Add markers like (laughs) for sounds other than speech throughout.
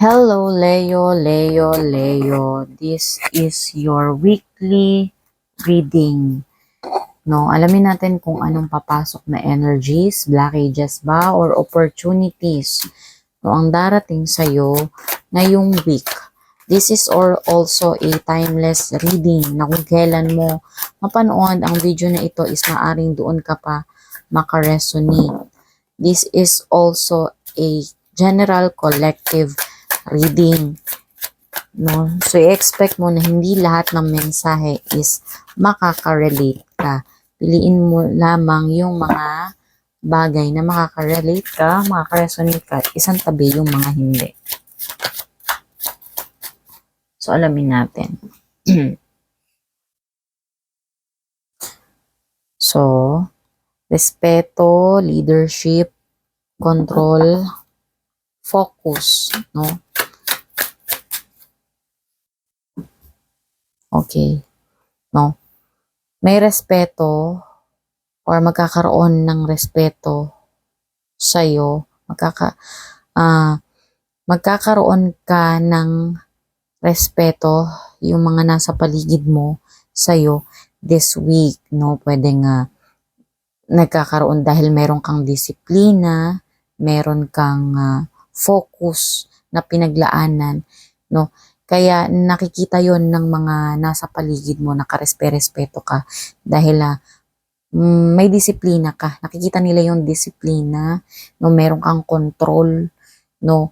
Hello, Leo, Leo, Leo. This is your weekly reading. No, alamin natin kung anong papasok na energies, blockages ba, or opportunities no, ang darating sa'yo ngayong week. This is or also a timeless reading na kung kailan mo mapanood ang video na ito is maaring doon ka pa makaresonate. This is also a general collective reading. No? So, i-expect mo na hindi lahat ng mensahe is makaka-relate ka. Piliin mo lamang yung mga bagay na makaka-relate ka, makaka-resonate ka, isang tabi yung mga hindi. So, alamin natin. (clears throat) so, respeto, leadership, control, focus, no? Okay. No? May respeto or magkakaroon ng respeto sa'yo, magkaka, ah, magkakaroon ka ng respeto yung mga nasa paligid mo sa'yo this week, no? Pwede nga nagkakaroon dahil meron kang disiplina, meron kang ah, focus na pinaglaanan, no? Kaya nakikita yon ng mga nasa paligid mo, nakarespe-respeto ka dahil ah, mm, may disiplina ka. Nakikita nila yung disiplina, no? Meron kang control, no?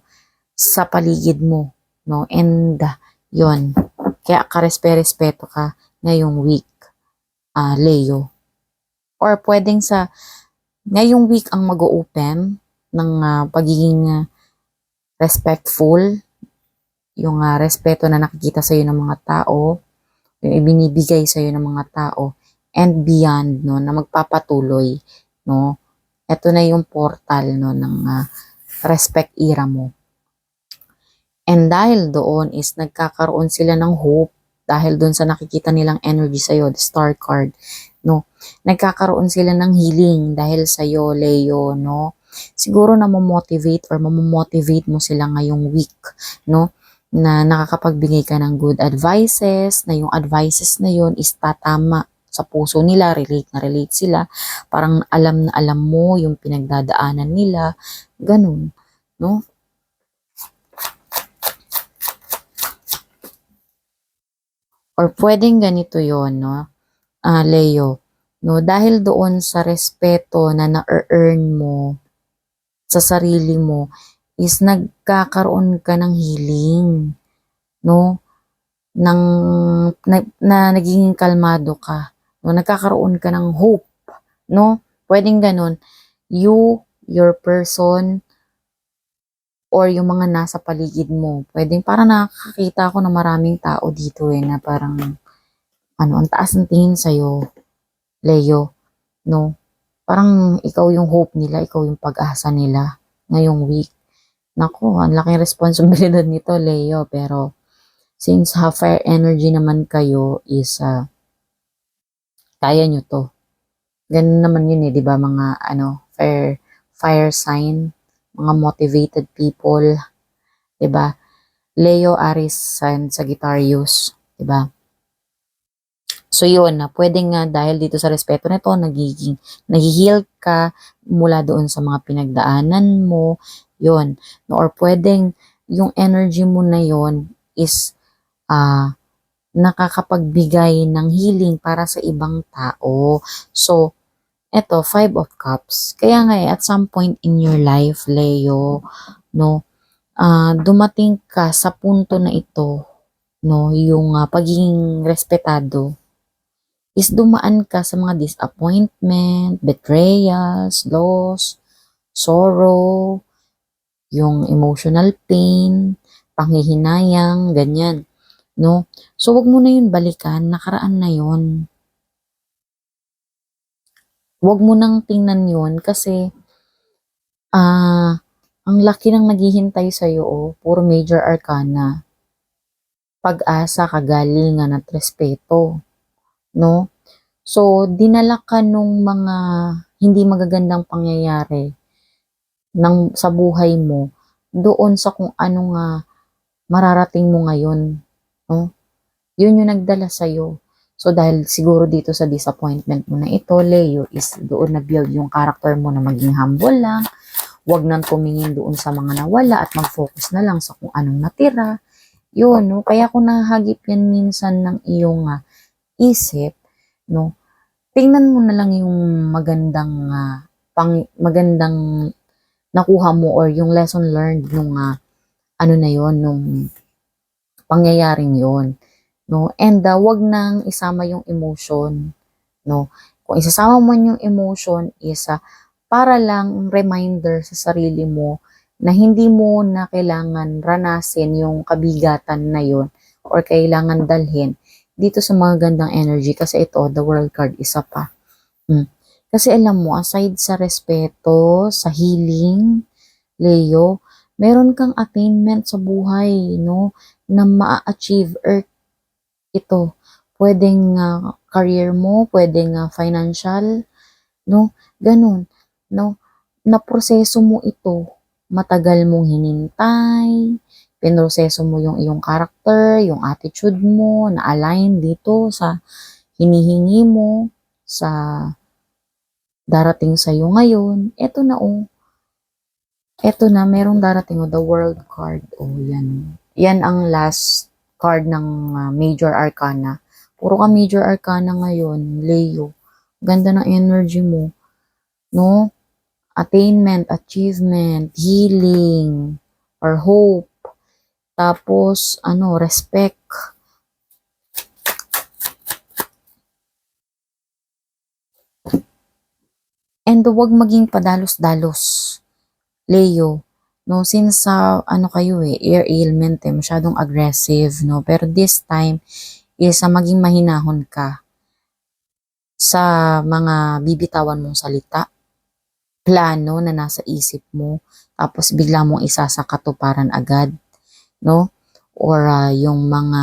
Sa paligid mo, no? And ah, yon kaya karespe-respeto ka ngayong week, ah, Leo. Or pwedeng sa ngayong week ang mag-open ng ah, pagiging ah, respectful, yung ah, respeto na nakikita sa'yo ng mga tao, yung ibinibigay sa'yo ng mga tao, and beyond, no, na magpapatuloy, no. Ito na yung portal, no, ng ah, respect era mo. And dahil doon is nagkakaroon sila ng hope dahil doon sa nakikita nilang energy sa'yo, the star card, no. Nagkakaroon sila ng healing dahil sa'yo, Leo, no. Siguro na motivate or mamomotivate mo sila ngayong week, no na nakakapagbigay ka ng good advices, na yung advices na yun is tatama sa puso nila, relate na relate sila, parang alam na alam mo yung pinagdadaanan nila, ganun, no? Or pwedeng ganito yon no? Ah, Leo, no? Dahil doon sa respeto na na-earn mo sa sarili mo, is nagkakaroon ka ng healing, no? Nang, na, na nagiging kalmado ka, no? Nagkakaroon ka ng hope, no? Pwedeng ganun. You, your person, or yung mga nasa paligid mo. Pwedeng parang nakakita ako ng maraming tao dito eh, na parang, ano, ang taas ng tingin sa'yo, Leo, no? Parang ikaw yung hope nila, ikaw yung pag-asa nila ngayong week. Naku, ang laking responsibilidad (laughs) nito, Leo. Pero, since half fire energy naman kayo is, ah, kaya nyo to. Ganun naman yun eh, di ba? Mga, ano, fire, fire sign, mga motivated people, di ba? Leo, Aries, and Sagittarius, di ba? So yun na, pwede nga dahil dito sa respeto nito, nagiging, nag-heal ka mula doon sa mga pinagdaanan mo, yun. No, or pwedeng yung energy mo na yun is ah nakakapagbigay ng healing para sa ibang tao. So, eto, Five of Cups. Kaya nga eh, at some point in your life, Leo, no, ah dumating ka sa punto na ito, no, yung ah, pagiging respetado, is dumaan ka sa mga disappointment, betrayals, loss, sorrow, yung emotional pain, panghihinayang, ganyan. No? So, wag mo na yun balikan, nakaraan na yun. Wag mo nang tingnan yun kasi ah ang laki ng naghihintay sa'yo, oh, puro major arcana. Pag-asa, kagalingan at respeto. No? So, dinala ka nung mga hindi magagandang pangyayari ng, sa buhay mo doon sa kung ano nga mararating mo ngayon. No? Yun yung nagdala sa'yo. So dahil siguro dito sa disappointment mo na ito, Leo, is doon na build yung character mo na maging humble lang. Huwag nang tumingin doon sa mga nawala at mag-focus na lang sa kung anong natira. Yun, no? Kaya kung nahagip yan minsan ng iyong ah, isip, no? Tingnan mo na lang yung magandang ah, pang magandang nakuha mo or yung lesson learned nung ah, ano na yon nung pangyayaring yon no and ah, wag nang isama yung emotion no kung isasama mo yung emotion is ah, para lang reminder sa sarili mo na hindi mo na kailangan ranasin yung kabigatan na yon or kailangan dalhin dito sa mga gandang energy kasi ito the world card isa pa. Kasi alam mo, aside sa respeto, sa healing, Leo, meron kang attainment sa buhay, no? Na ma-achieve or ito. Pwedeng ah, career mo, pwedeng ah, financial, no? Ganun, no? Na proseso mo ito. Matagal mong hinintay, pinroseso mo yung iyong character, yung attitude mo, na align dito sa hinihingi mo, sa darating sa'yo ngayon, eto na oh. Eto na, merong darating oh, the world card. Oh, yan. Yan ang last card ng ah, major arcana. Puro ka major arcana ngayon, Leo. Ganda ng energy mo. No? Attainment, achievement, healing, or hope. Tapos, ano, respect. And huwag maging padalos-dalos. Leo, no, since sa ano kayo eh, ear ailment eh, masyadong aggressive, no, pero this time is ah, maging mahinahon ka sa mga bibitawan mong salita, plano na nasa isip mo, tapos bigla mong isa sa katuparan agad, no? Or ah, yung mga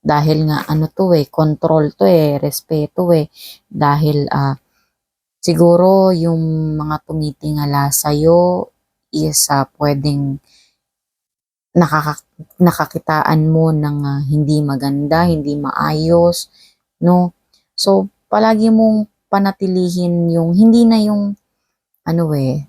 dahil nga ano to eh, control to eh, respeto eh, dahil ah, siguro yung mga tumitingala sa'yo is ah, pwedeng nakaka- nakakitaan mo ng ah, hindi maganda, hindi maayos, no? So, palagi mong panatilihin yung, hindi na yung, ano eh,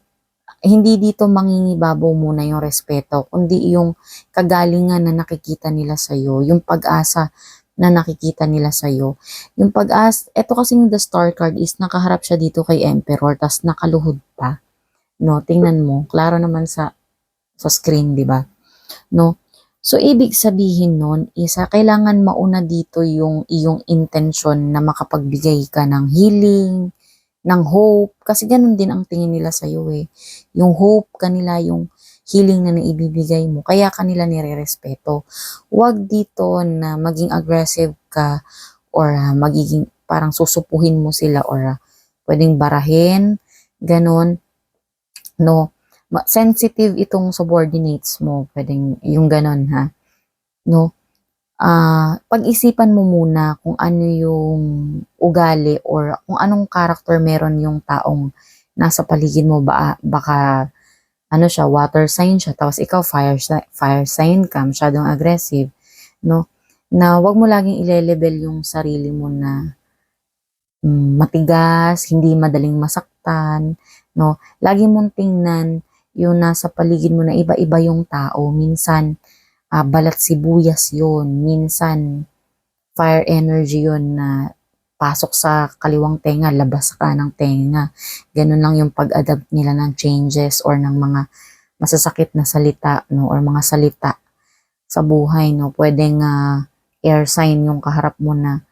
hindi dito mangingibabaw muna yung respeto, kundi yung kagalingan na nakikita nila sa'yo, yung pag-asa na nakikita nila sa'yo. Yung pag-asa, eto kasing the star card is nakaharap siya dito kay Emperor, tas nakaluhod pa. No, tingnan mo, klaro naman sa sa screen, di ba? No? So, ibig sabihin nun is ah, kailangan mauna dito yung iyong intention na makapagbigay ka ng healing, ng hope. Kasi ganun din ang tingin nila sa'yo eh. Yung hope kanila, yung healing na naibibigay mo. Kaya kanila nire-respeto. Huwag dito na maging aggressive ka or ah, magiging parang susupuhin mo sila or ah, pwedeng barahin. Ganon. No? sensitive itong subordinates mo, pwedeng yung ganon ha. No? Ah, pag-isipan mo muna kung ano yung ugali or kung anong character meron yung taong nasa paligid mo ba baka ano siya water sign siya tapos ikaw fire fire sign ka masyadong aggressive no na wag mo laging ile-level yung sarili mo na mm, matigas hindi madaling masaktan no lagi mong tingnan yung nasa paligid mo na iba-iba yung tao. Minsan, ah, balat sibuyas yun. Minsan, fire energy yun na pasok sa kaliwang tenga, labas ka ng tenga. Ganun lang yung pag-adapt nila ng changes or ng mga masasakit na salita, no? Or mga salita sa buhay, no? Pwedeng ah, air sign yung kaharap mo na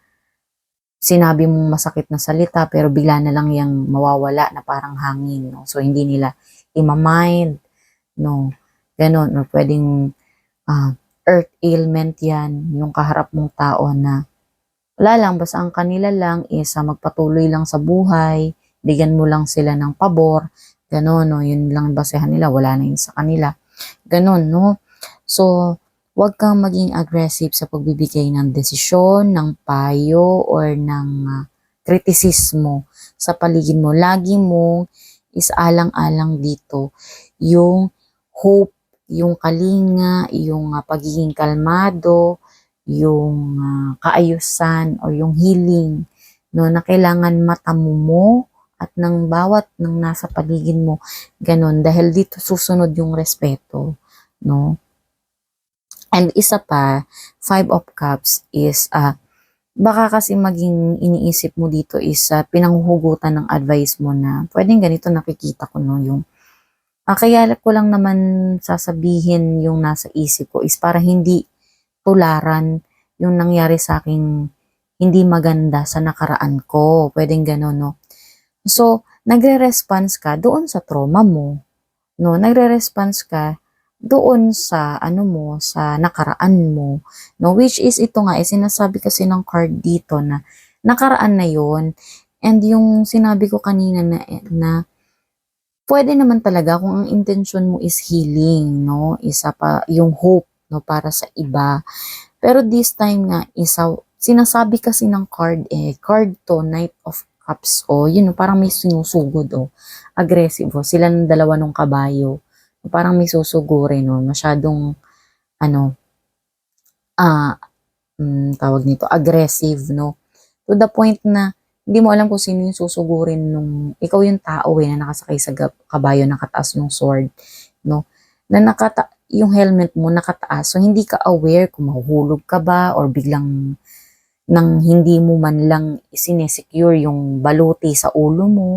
sinabi mong masakit na salita pero bigla na lang yung mawawala na parang hangin, no? So, hindi nila ima-mind, no? Ganon, or pwedeng ah, earth ailment yan, yung kaharap mong tao na wala lang, basta ang kanila lang is ah, magpatuloy lang sa buhay, bigyan mo lang sila ng pabor, ganon, no? Yun lang ang basehan nila, wala na yun sa kanila. Ganon, no? So, huwag kang maging aggressive sa pagbibigay ng desisyon, ng payo, or ng ah, kritisismo sa paligid mo. Lagi mong is alang-alang dito yung hope, yung kalinga, yung ah, pagiging kalmado, yung ah, kaayusan o yung healing no na kailangan matamo mo at ng bawat ng nasa paligid mo ganun. Dahil dito susunod yung respeto no? And isa pa five of cups is ah baka kasi maging iniisip mo dito is ah, pinanghuhugutan ng advice mo na pwedeng ganito nakikita ko no yung Ah, kaya ko lang naman sasabihin yung nasa isip ko is para hindi tularan yung nangyari sa aking hindi maganda sa nakaraan ko. Pwedeng gano'n, no? So, nagre-response ka doon sa trauma mo. No, nagre-response ka doon sa ano mo, sa nakaraan mo. No, which is ito nga, eh, sinasabi kasi ng card dito na nakaraan na yon And yung sinabi ko kanina na, na pwede naman talaga kung ang intention mo is healing, no? Isa pa yung hope, no, para sa iba. Pero this time nga, isa, sinasabi kasi ng card eh, card to, Knight of Cups, oh, yun, no, parang may sinusugod, oh. Aggressive, oh. Sila ng dalawa ng kabayo. Parang may susugurin, no, masyadong, ano, ah, mm, tawag nito, aggressive, no? To the point na, hindi mo alam kung sino yung susugurin nung, ikaw yung tao eh, na nakasakay sa kabayo, nakataas yung sword, no? Na nakata, yung helmet mo nakataas, so hindi ka aware kung mahuhulog ka ba or biglang nang hindi mo man lang sinesecure yung baluti sa ulo mo,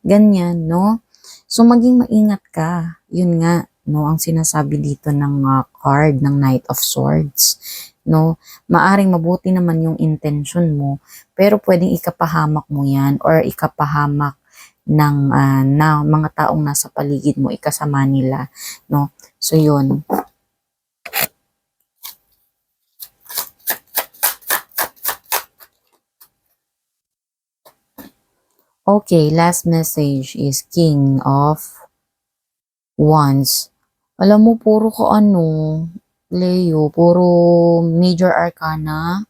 ganyan, no? So maging maingat ka, yun nga, no, ang sinasabi dito ng ah, card ng Knight of Swords, no? Maaring mabuti naman yung intention mo, pero pwedeng ikapahamak mo yan or ikapahamak ng ah, na mga taong nasa paligid mo, ikasama nila, no? So yun. Okay, last message is King of Wands. Alam mo, puro ko ano, Leo, puro major arcana.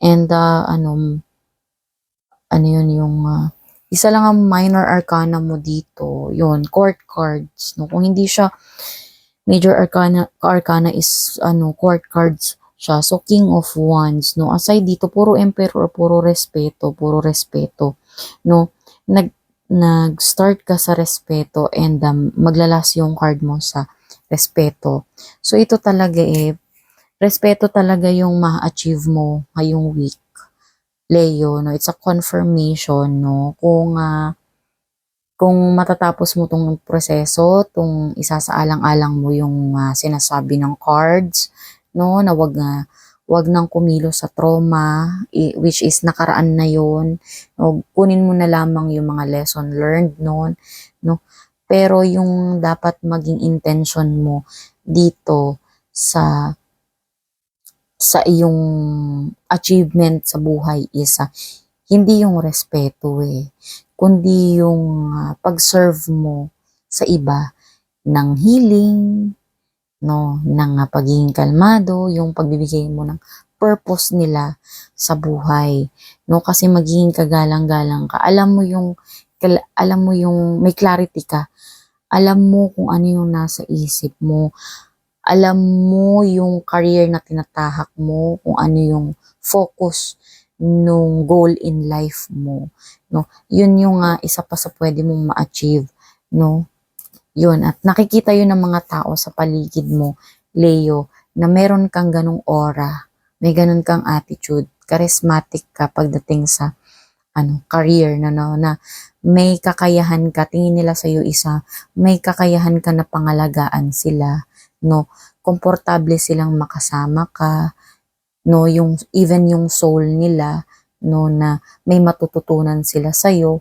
And uh, ano, ano yun yung, uh, isa lang ang minor arcana mo dito. Yun, court cards. No? Kung hindi siya major arcana, arcana is ano, court cards siya. So, King of Wands. No? Aside dito, puro emperor, puro respeto, puro respeto. No? Nag, nag-start ka sa respeto and um, maglalas yung card mo sa respeto. So, ito talaga eh, respeto talaga yung ma-achieve mo ngayong week. Leo, no? It's a confirmation, no? Kung, ah, kung matatapos mo tong proseso, tong isasaalang-alang mo yung ah, sinasabi ng cards, no? Na wag na wag nang kumilo sa trauma, which is nakaraan na yon. No? Kunin mo na lamang yung mga lesson learned noon, no? Pero yung dapat maging intention mo dito sa sa iyong achievement sa buhay is ah, hindi yung respeto eh, kundi yung ah, pag-serve mo sa iba ng healing, no, ng ah, pagiging kalmado, yung pagbibigay mo ng purpose nila sa buhay, no, kasi magiging kagalang-galang ka. Alam mo yung alam mo yung may clarity ka. Alam mo kung ano yung nasa isip mo. Alam mo yung career na tinatahak mo, kung ano yung focus nung goal in life mo, no? Yun yung ah, isa pa sa pwede mong ma-achieve, no? Yun, at nakikita yun ng mga tao sa paligid mo, Leo, na meron kang ganong aura, may ganon kang attitude, charismatic ka pagdating sa ano, career na, no, na may kakayahan ka, tingin nila sa iyo isa, may kakayahan ka na pangalagaan sila, no, komportable silang makasama ka, no, yung, even yung soul nila, no, na may matututunan sila sa iyo,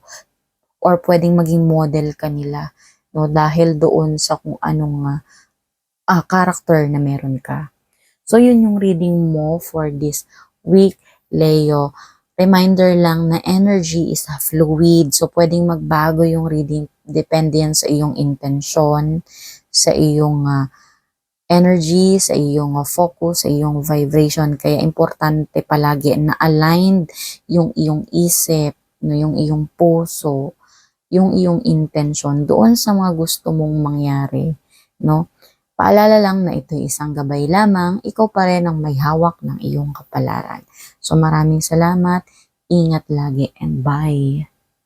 or pwedeng maging model ka nila, no, dahil doon sa kung anong ah, ah, character na meron ka. So, yun yung reading mo for this week, Leo. Reminder lang na energy is a fluid. So, pwedeng magbago yung reading depende sa iyong intention, sa iyong ah, energy, sa iyong focus, sa iyong vibration. Kaya importante palagi na aligned yung iyong isip, no, yung iyong puso, yung iyong intention doon sa mga gusto mong mangyari, no? Paalala lang na ito isang gabay lamang, ikaw pa rin ang may hawak ng iyong kapalaran. So maraming salamat, ingat lagi and bye!